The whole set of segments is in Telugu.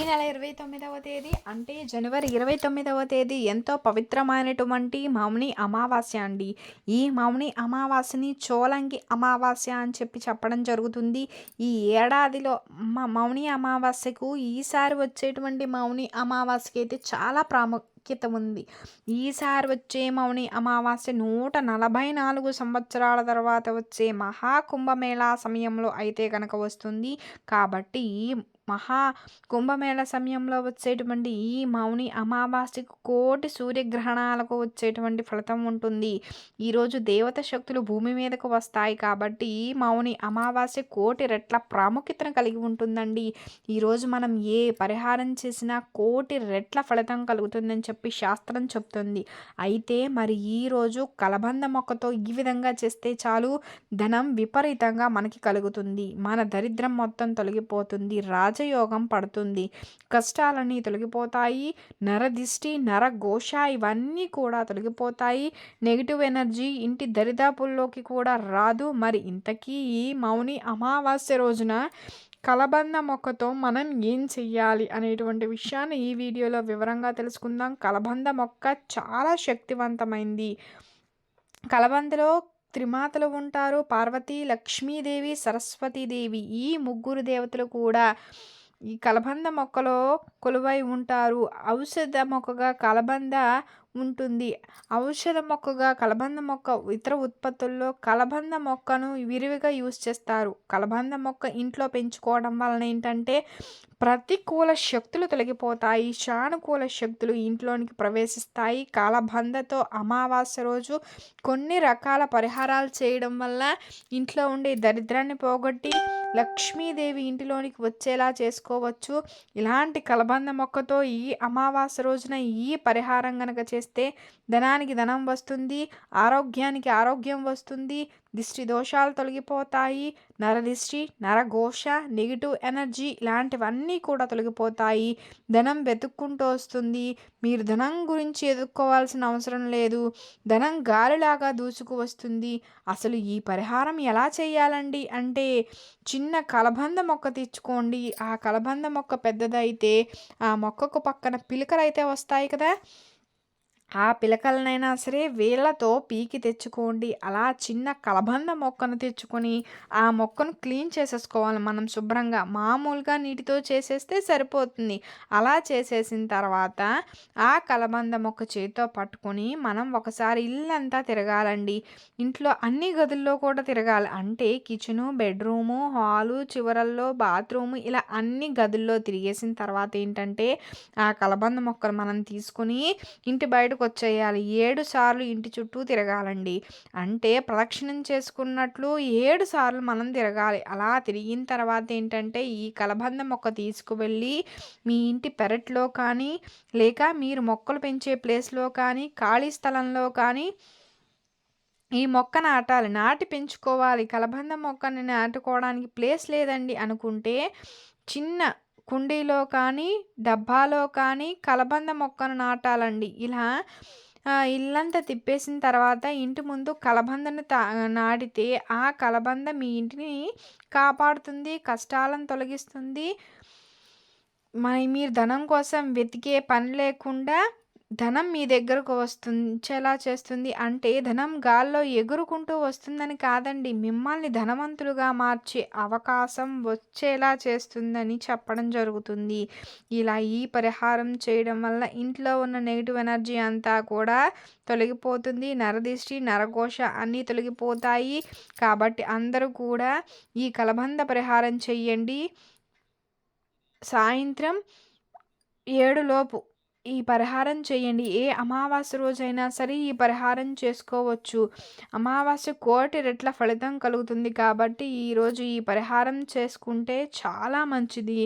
ఈ నెల ఇరవై తొమ్మిదవ తేదీ అంటే జనవరి ఇరవై తొమ్మిదవ తేదీ ఎంతో పవిత్రమైనటువంటి మౌని అమావాస్య అండి. ఈ మౌని అమావాస్యని చోలంగి అమావాస్య అని చెప్పి చెప్పడం జరుగుతుంది. ఈ ఏడాదిలో మా మౌని అమావాస్యకు ఈసారి వచ్చేటువంటి మౌని అమావాస్యకి అయితే చాలా ప్రాముఖ్యత ఉంది. ఈసారి వచ్చే మౌని అమావాస్య నూట నలభై నాలుగు సంవత్సరాల తర్వాత వచ్చే మహాకుంభమేళా సమయంలో అయితే కనుక వస్తుంది. కాబట్టి ఈ మహా కుంభమేళ సమయంలో వచ్చేటువంటి ఈ మౌని అమావాస్యకు కోటి సూర్యగ్రహణాలకు వచ్చేటువంటి ఫలితం ఉంటుంది. ఈరోజు దేవత శక్తులు భూమి మీదకు వస్తాయి కాబట్టి ఈ మౌని అమావాస్య కోటి రెట్ల ప్రాముఖ్యతను కలిగి ఉంటుందండి. ఈరోజు మనం ఏ పరిహారం చేసినా కోటి రెట్ల ఫలితం కలుగుతుందని చెప్పి శాస్త్రం చెప్తుంది. అయితే మరి ఈరోజు కలబంద మొక్కతో ఈ విధంగా చేస్తే చాలు ధనం విపరీతంగా మనకి కలుగుతుంది. మన దరిద్రం మొత్తం తొలగిపోతుంది. రాజ రాజయోగం పడుతుంది. కష్టాలన్నీ తొలగిపోతాయి. నరదిష్టి నరఘోష ఇవన్నీ కూడా తొలగిపోతాయి. నెగిటివ్ ఎనర్జీ ఇంటి దరిదాపుల్లోకి కూడా రాదు. మరి ఇంతకీ ఈ మౌని అమావాస్య రోజున కలబంద మొక్కతో మనం ఏం చెయ్యాలి అనేటువంటి విషయాన్ని ఈ వీడియోలో వివరంగా తెలుసుకుందాం. కలబంద మొక్క చాలా శక్తివంతమైంది. కలబందలో త్రిమాతలు ఉంటారు. పార్వతి లక్ష్మీదేవి సరస్వతీదేవి ఈ ముగ్గురు దేవతలు కూడా ఈ కలబంద మొక్కలో కొలువై ఉంటారు. ఔషధ మొక్కగా కలబంద ఉంటుంది. ఔషధ మొక్కగా కలబంద మొక్క ఇతర ఉత్పత్తుల్లో కలబంద మొక్కను విరివిగా యూజ్ చేస్తారు. కలబంద మొక్క ఇంట్లో పెంచుకోవడం వలన ఏంటంటే ప్రతికూల శక్తులు తొలగిపోతాయి. సానుకూల శక్తులు ఇంట్లోనికి ప్రవేశిస్తాయి. కాలబందతో అమావాస్య రోజు కొన్ని రకాల పరిహారాలు చేయడం వల్ల ఇంట్లో ఉండే దరిద్రాన్ని పోగొట్టి లక్ష్మీదేవి ఇంటిలోనికి వచ్చేలా చేసుకోవచ్చు. ఇలాంటి కలబంద మొక్కతో ఈ అమావాస్య రోజున ఈ పరిహారం గనక చేస్తే ధనానికి ధనం వస్తుంది ఆరోగ్యానికి ఆరోగ్యం వస్తుంది దిష్టి దోషాలు తొలగిపోతాయి నరదిష్టి నరఘోష నెగిటివ్ ఎనర్జీ ఇలాంటివన్నీ కూడా తొలగిపోతాయి. ధనం వెతుక్కుంటూ వస్తుంది. మీరు ధనం గురించి ఎదుర్కోవాల్సిన అవసరం లేదు. ధనం గాలిలాగా దూసుకు వస్తుంది. అసలు ఈ పరిహారం ఎలా చేయాలండి అంటే చిన్న కలబంద మొక్క తెచ్చుకోండి ఆ కలబంద మొక్క పెద్దదైతే ఆ మొక్కకు పక్కన పిలకలు అయితే వస్తాయి కదా? ఆ పిలకలనైనా సరే వేళ్ళతో పీకి తెచ్చుకోండి. అలా చిన్న కలబంద మొక్కను తెచ్చుకొని ఆ మొక్కను క్లీన్ చేసేసుకోవాలి మనం శుభ్రంగా. మామూలుగా నీటితో చేసేస్తే సరిపోతుంది. అలా చేసేసిన తర్వాత ఆ కలబంద మొక్క చేతితో పట్టుకొని మనం ఒకసారి ఇల్లంతా తిరగాలండి. ఇంట్లో అన్ని గదుల్లో కూడా తిరగాలి. అంటే కిచెను బెడ్రూము హాలు చివరల్లో బాత్రూము ఇలా అన్ని గదుల్లో తిరిగేసిన తర్వాత ఏంటంటే ఆ కలబంద మొక్కలు మనం తీసుకుని ఇంటి బయట వచ్చేయాలి ఏడు సార్లు ఇంటి చుట్టూ తిరగాలండి. అంటే ప్రదక్షిణం చేసుకున్నట్లు ఏడు సార్లు మనం తిరగాలి. అలా తిరిగిన తర్వాత ఏంటంటే ఈ కలబంద మొక్క తీసుకువెళ్ళి మీ ఇంటి పెరట్లో కానీ లేక మీరు మొక్కలు పెంచే ప్లేస్లో కానీ ఖాళీ స్థలంలో కానీ ఈ మొక్క నాటాలి. నాటి పెంచుకోవాలి. కలబంద మొక్కని నాటుకోవడానికి ప్లేస్ లేదండి అనుకుంటే చిన్న కుండీలో కానీ డబ్బాలో కానీ కలబంద మొక్కను నాటాలండి. ఇలా ఇల్లంతా తిప్పేసిన తర్వాత ఇంటి ముందు కలబందను తా నాటితే ఆ కలబంద మీ ఇంటిని కాపాడుతుంది కష్టాలను తొలగిస్తుంది. మరి మీరు ధనం కోసం వెతికే పని లేకుండా ధనం మీ దగ్గరకు వస్తుంచేలా చేస్తుంది. అంటే ధనం గాల్లో ఎగురుకుంటూ వస్తుందని కాదండి. మిమ్మల్ని ధనవంతులుగా మార్చే అవకాశం వచ్చేలా చేస్తుందని చెప్పడం జరుగుతుంది. ఇలా ఈ పరిహారం చేయడం వల్ల ఇంట్లో ఉన్న నెగిటివ్ ఎనర్జీ అంతా కూడా తొలగిపోతుంది. నరదిష్టి నరఘోష అన్నీ తొలగిపోతాయి. కాబట్టి అందరూ కూడా ఈ కలబంద పరిహారం చెయ్యండి. సాయంత్రం ఏడులోపు ఈ పరిహారం చేయండి. ఏ అమావాస్య రోజైనా సరే ఈ పరిహారం చేసుకోవచ్చు. అమావాస్య కోటి రెట్ల ఫలితం కలుగుతుంది కాబట్టి ఈరోజు ఈ పరిహారం చేసుకుంటే చాలా మంచిది.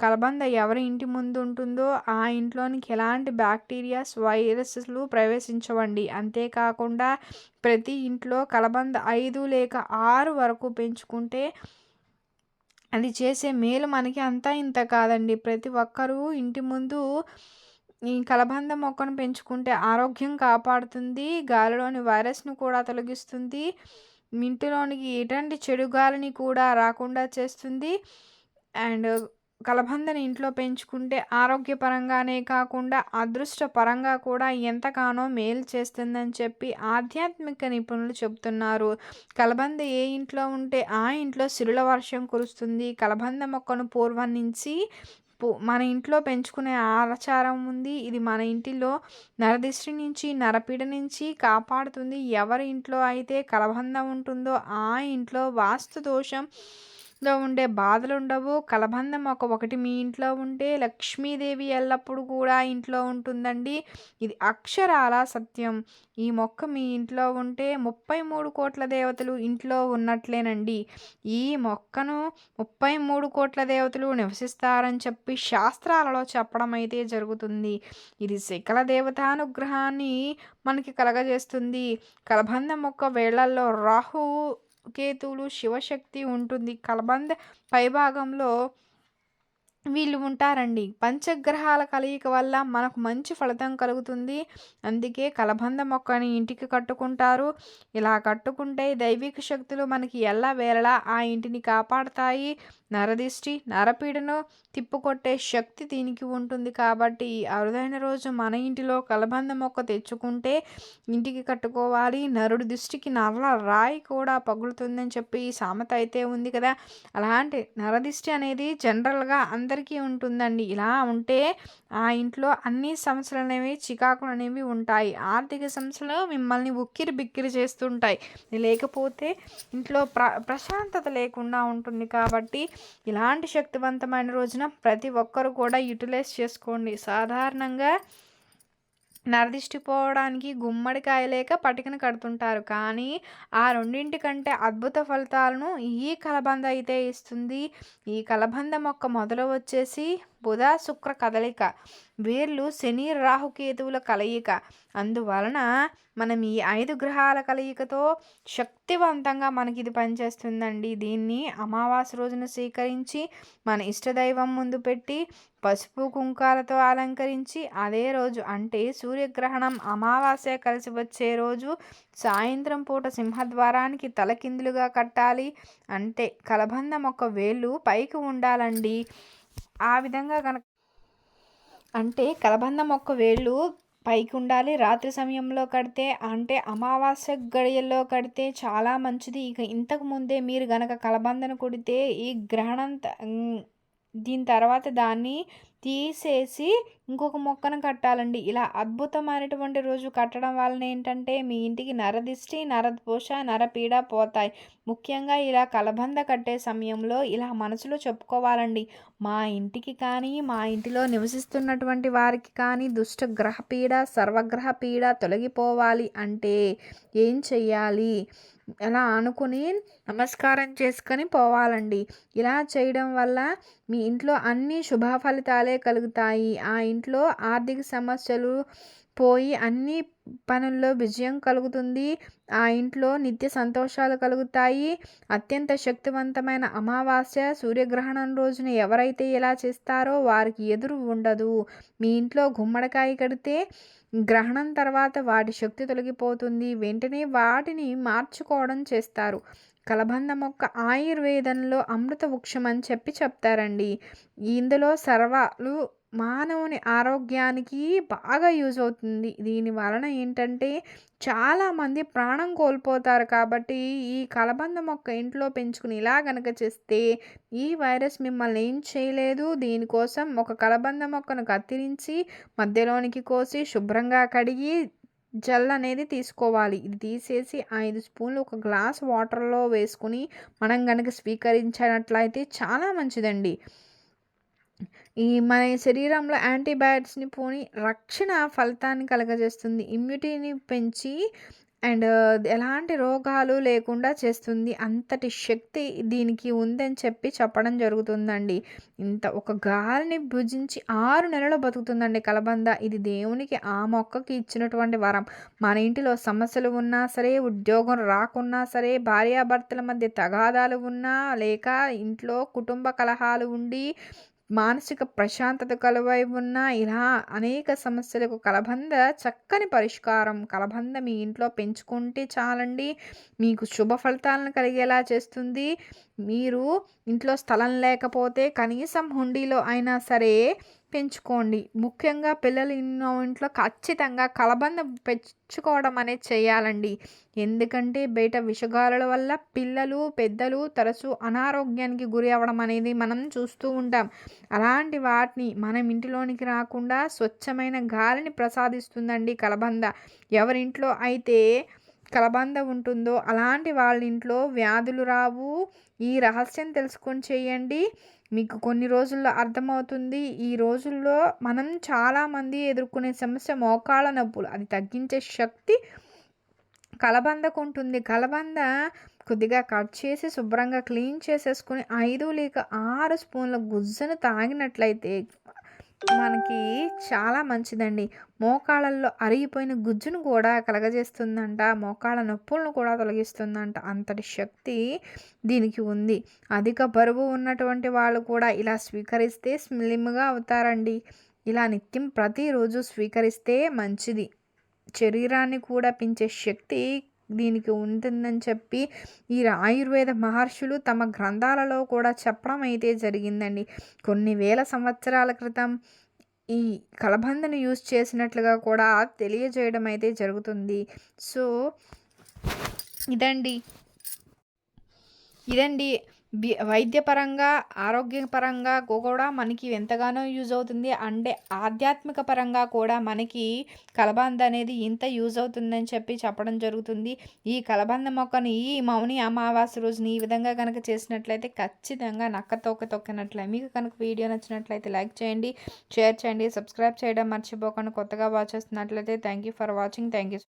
కలబంద ఎవరి ఇంటి ముందు ఉంటుందో ఆ ఇంట్లోనికి ఎలాంటి బ్యాక్టీరియాస్ వైరస్లు ప్రవేశించవండి. అంతేకాకుండా ప్రతి ఇంట్లో కలబంద ఐదు లేక ఆరు వరకు పెంచుకుంటే అది చేసే మేలు మనకి అంతా ఇంత కాదండి. ప్రతి ఒక్కరూ ఇంటి ముందు ఈ కలబంద మొక్కను పెంచుకుంటే ఆరోగ్యం కాపాడుతుంది గాలిలోని వైరస్ను కూడా తొలగిస్తుంది ఇంటిలోనికి ఎటువంటి చెడు గాలిని కూడా రాకుండా చేస్తుంది. అండ్ కలబందని ఇంట్లో పెంచుకుంటే ఆరోగ్యపరంగానే కాకుండా అదృష్టపరంగా కూడా ఎంతగానో మేలు చేస్తుందని చెప్పి ఆధ్యాత్మిక నిపుణులు చెబుతున్నారు. కలబంద ఏ ఇంట్లో ఉంటే ఆ ఇంట్లో సిరుల వర్షం కురుస్తుంది. కలబంద మొక్కను పూర్వం నుంచి మన ఇంట్లో పెంచుకునే ఆచారం ఉంది. ఇది మన ఇంటిలో నరదిష్టి నుంచి నరపీడ నుంచి కాపాడుతుంది. ఎవరి ఇంట్లో అయితే కలబంధం ఉంటుందో ఆ ఇంట్లో వాస్తు దోషం లో ఉండే బాధలు ఉండవు కలబందం ఒక ఒకటి మీ ఇంట్లో ఉంటే లక్ష్మీదేవి ఎల్లప్పుడూ కూడా ఇంట్లో ఉంటుందండి. ఇది అక్షరాల సత్యం. ఈ మొక్క మీ ఇంట్లో ఉంటే ముప్పై మూడు కోట్ల దేవతలు ఇంట్లో ఉన్నట్లేనండి. ఈ మొక్కను ముప్పై మూడు కోట్ల దేవతలు నివసిస్తారని చెప్పి శాస్త్రాలలో చెప్పడం అయితే జరుగుతుంది. ఇది శకల దేవతానుగ్రహాన్ని మనకి కలగజేస్తుంది. కలబంద మొక్క వేళ్ళల్లో రాహు కేతువులు శివశక్తి ఉంటుంది. కలబంద పైభాగంలో వీళ్ళు ఉంటారండి. పంచగ్రహాల కలయిక వల్ల మనకు మంచి ఫలితం కలుగుతుంది. అందుకే కలబంద మొక్కని ఇంటికి కట్టుకుంటారు. ఇలా కట్టుకుంటే దైవిక శక్తులు మనకి ఎలా వేళలా ఆ ఇంటిని కాపాడుతాయి. నరదిష్టి నరపీడను తిప్పుకొట్టే శక్తి దీనికి ఉంటుంది కాబట్టి అరుదైన రోజు మన ఇంటిలో కలబంద మొక్క తెచ్చుకుంటే ఇంటికి కట్టుకోవాలి. నరుడి దృష్టికి నల్ల రాయి కూడా పగులుతుందని చెప్పి సామెత అయితే ఉంది కదా. అలాంటి నరదిష్టి అనేది జనరల్గా అందరికీ ఉంటుందండి. ఇలా ఉంటే ఆ ఇంట్లో అన్ని సమస్యలు అనేవి చికాకులు అనేవి ఉంటాయి. ఆర్థిక సమస్యలు మిమ్మల్ని ఉక్కిరి బిక్కిరి చేస్తుంటాయి. లేకపోతే ఇంట్లో ప్ర ప్రశాంతత లేకుండా ఉంటుంది కాబట్టి ఇలాంటి శక్తివంతమైన రోజున ప్రతి ఒక్కరు కూడా యూటిలైజ్ చేసుకోండి. సాధారణంగా నరదిష్టిపోవడానికి గుమ్మడికాయ లేక పటికను కడుతుంటారు. కానీ ఆ రెండింటి కంటే అద్భుత ఫలితాలను ఈ కలబంద అయితే ఇస్తుంది. ఈ కలబంద మొక్క మొదలు వచ్చేసి బుధ శుక్ర కదలిక. వీర్లు శని రాహుకేతువుల కలయిక. అందువలన మనం ఈ ఐదు గ్రహాల కలయికతో శక్తివంతంగా మనకి ఇది పనిచేస్తుందండి. దీన్ని అమావాస్య రోజున స్వీకరించి మన ఇష్టదైవం ముందు పెట్టి పసుపు కుంకాలతో అలంకరించి అదే రోజు అంటే సూర్యగ్రహణం అమావాస్య కలిసి వచ్చే రోజు సాయంత్రం పూట సింహద్వారానికి తలకిందులుగా కట్టాలి. అంటే కలబందం మొక్క వేళ్ళు పైకి ఉండాలండి. ఆ విధంగా కనుక అంటే కలబంద మొక్క వేళ్ళు పైకి ఉండాలి రాత్రి సమయంలో కడితే అంటే అమావాస్య గడియల్లో కడితే చాలా మంచిది. ఇక ఇంతకు ముందే మీరు గనక కలబందను కొడితే ఈ గ్రహణం దీని తర్వాత దాన్ని తీసేసి ఇంకొక మొక్కను కట్టాలండి. ఇలా అద్భుతమైనటువంటి రోజు కట్టడం వలన ఏంటంటే మీ ఇంటికి నరదిష్టి నరదోష నరపీడ పోతాయి. ముఖ్యంగా ఇలా కలబంద కట్టే సమయంలో ఇలా మనసులో చెప్పుకోవాలండి. మా ఇంటికి కానీ మా ఇంటిలో నివసిస్తున్నటువంటి వారికి కానీ దుష్ట గ్రహ పీడ సర్వగ్రహ పీడ తొలగిపోవాలి అంటే ఏం చెయ్యాలి? అలా ఆనుకుని నమస్కారం చేసుకొని పోవాలండి. ఇలా చేయడం వల్ల మీ ఇంట్లో అన్ని శుభ ఫలితాలే కలుగుతాయి. ఆ ఇంట్లో ఆర్థిక సమస్యలు పోయి అన్నీ పనుల్లో విజయం కలుగుతుంది. ఆ ఇంట్లో నిత్య సంతోషాలు కలుగుతాయి. అత్యంత శక్తివంతమైన అమావాస్య సూర్యగ్రహణం రోజున ఎవరైతే ఇలా చేస్తారో వారికి ఎదురు ఉండదు. మీ ఇంట్లో గుమ్మడికాయ కడితే గ్రహణం తర్వాత వాటి శక్తి తొలగిపోతుంది. వెంటనే వాటిని మార్చుకోవడం చేస్తారు. కలబంద మొక్క ఆయుర్వేదంలో అమృత వృక్షం అని చెప్పి చెప్తారండి. ఇందులో సర్వాలు మానవుని ఆరోగ్యానికి బాగా యూజ్ అవుతుంది దీని వలన ఏంటంటే చాలామంది ప్రాణం కోల్పోతారు కాబట్టి ఈ కలబంద మొక్క ఇంట్లో పెంచుకుని ఇలా గనక చేస్తే ఈ వైరస్ మిమ్మల్ని ఏం చేయలేదు. దీనికోసం ఒక కలబంద మొక్కను కత్తిరించి మధ్యలోనికి కోసి శుభ్రంగా కడిగి జల్ అనేది తీసుకోవాలి. ఇది తీసేసి ఐదు స్పూన్లు ఒక గ్లాస్ వాటర్లో వేసుకుని మనం కనుక స్వీకరించినట్లయితే చాలా మంచిదండి. ఈ మన శరీరంలో యాంటీబయాటిక్స్ని పోని రక్షణ ఫలితాన్ని కలగజేస్తుంది. ఇమ్యూనిటీని పెంచి అండ్ ఎలాంటి రోగాలు లేకుండా చేస్తుంది. అంతటి శక్తి దీనికి ఉందని చెప్పి చెప్పడం జరుగుతుందండి. ఇంత ఒక గాలిని భుజించి ఆరు నెలలు బతుకుతుందండి కలబంద. ఇది దేవునికి ఆ మొక్కకి ఇచ్చినటువంటి వరం. మన ఇంటిలో సమస్యలు ఉన్నా సరే ఉద్యోగం రాకున్నా సరే భార్యాభర్తల మధ్య తగాదాలు ఉన్నా లేక ఇంట్లో కుటుంబ కలహాలు ఉండి మానసిక ప్రశాంతత కలువై ఉన్న ఇలా అనేక సమస్యలకు కలబంద చక్కని పరిష్కారం కలబంద మీ ఇంట్లో పెంచుకుంటే చాలండి. మీకు శుభ ఫలితాలను కలిగేలా చేస్తుంది. మీరు ఇంట్లో స్థలం లేకపోతే కనీసం హుండీలో అయినా సరే పెంచుకోండి. ముఖ్యంగా పిల్లలు ఎన్నో ఇంట్లో ఖచ్చితంగా కలబంద పెంచుకోవడం అనేది చేయాలండి. ఎందుకంటే బయట విషగాలుల వల్ల పిల్లలు పెద్దలు తరచూ అనారోగ్యానికి గురి అవ్వడం అనేది మనం చూస్తూ ఉంటాం. అలాంటి వాటిని మనం ఇంటిలోనికి రాకుండా స్వచ్ఛమైన గాలిని ప్రసాదిస్తుందండి కలబంద. ఎవరింట్లో అయితే కలబంద ఉంటుందో అలాంటి వాళ్ళ ఇంట్లో వ్యాధులు రావు. ఈ రహస్యం తెలుసుకొని చేయండి. మీకు కొన్ని రోజుల్లో అర్థమవుతుంది. ఈ రోజుల్లో మనం చాలామంది ఎదుర్కొనే సమస్య మోకాళ్ళ నొప్పులు. అది తగ్గించే శక్తి కలబందకు ఉంటుంది. కలబంద కొద్దిగా కట్ చేసి శుభ్రంగా క్లీన్ చేసేసుకుని ఐదు లేక ఆరు స్పూన్ల గుజ్జను తాగినట్లయితే మనకి చాలా మంచిదండి. మోకాళ్ళల్లో అరిగిపోయిన గుజ్జును కూడా కలగజేస్తుందంట. మోకాళ్ళ నొప్పులను కూడా తొలగిస్తుందంట. అంతటి శక్తి దీనికి ఉంది. అధిక బరువు ఉన్నటువంటి వాళ్ళు కూడా ఇలా స్వీకరిస్తే స్లిమ్గా అవుతారండి. ఇలా నిత్యం ప్రతిరోజు స్వీకరిస్తే మంచిది. శరీరాన్ని కూడా పెంచే శక్తి దీనికి ఉంటుందని చెప్పి ఈ ఆయుర్వేద మహర్షులు తమ గ్రంథాలలో కూడా చెప్పడం అయితే జరిగిందండి. కొన్ని వేల సంవత్సరాల క్రితం ఈ కలబందను యూజ్ చేసినట్లుగా కూడా తెలియజేయడం అయితే జరుగుతుంది. సో ఇదండి. ఇదండి బి వైద్యపరంగా ఆరోగ్యపరంగా కూడా మనకి ఎంతగానో యూజ్ అవుతుంది. అంటే ఆధ్యాత్మిక పరంగా కూడా మనకి కలబంద అనేది ఇంత యూజ్ అవుతుందని చెప్పి చెప్పడం జరుగుతుంది. ఈ కలబంద మొక్కని ఈ మౌని అమావాస్య రోజుని ఈ విధంగా కనుక చేసినట్లయితే ఖచ్చితంగా నక్క తొక్క తొక్కినట్లే. మీకు కనుక వీడియో నచ్చినట్లయితే లైక్ చేయండి షేర్ చేయండి సబ్స్క్రైబ్ చేయడం మర్చిపోకుండా కొత్తగా వాచ్ చేస్తున్నట్లయితే thank you for watching. Thank you